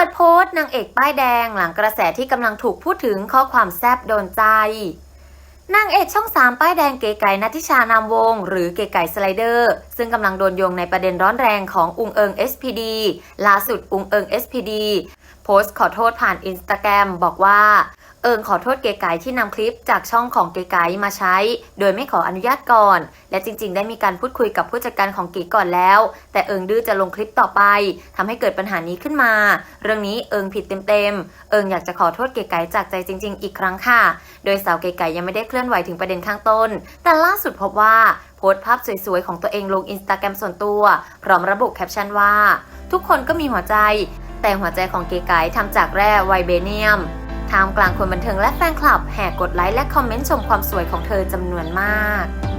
ปิดโพสต์นางเอกป้ายแดงหลังกระแสที่กำลังถูกพูดถึงข้อความแซบโดนใจ นางเอกช่องสามป้ายแดงเก๋ไก่นัทิชานามวง หรือเก๋ไก่สไลเดอร์ ซึ่งกำลังโดนโยงในประเด็นร้อนแรงของอุงเอิง SPD ล่าสุดอุงเอิง SPD โพสต์ขอโทษผ่านอินสตาแกรมบอกว่า เอิงขอโทษเก๋ไก่ที่นำคลิปจากช่องของเก๋ไก่มาใช้ โดยไม่ขออนุญาตก่อน และจริง ๆ ได้มีการพูดคุยกับผู้จัดการของเก๋ก่อนแล้ว แต่เอิงดื้อจะลงคลิปต่อไปทำให้เกิดปัญหานี้ขึ้นมา เรื่องนี้เอิงผิดเต็มๆ เอิงอยากจะขอโทษเก๋ไก่จากใจจริง ๆ อีกครั้งค่ะ โดยสาวเก๋ไก่ยังไม่ได้เคลื่อนไหวถึงประเด็นข้างต้น แต่ล่าสุดพบว่าโพสต์ภาพสวยๆของตัวเองลงอินสตาแกรมส่วนตัว พร้อมระบุแคปชั่นว่า ทุกคนก็มีหัวใจ แต่หัวใจของเก๋ไก่ทำจากแร่ไวเบเนียม ท่ามกลางคนบันเทิงและแฟนคลับแห่กดไลค์และคอมเมนต์ชมความสวยของเธอจำนวนมาก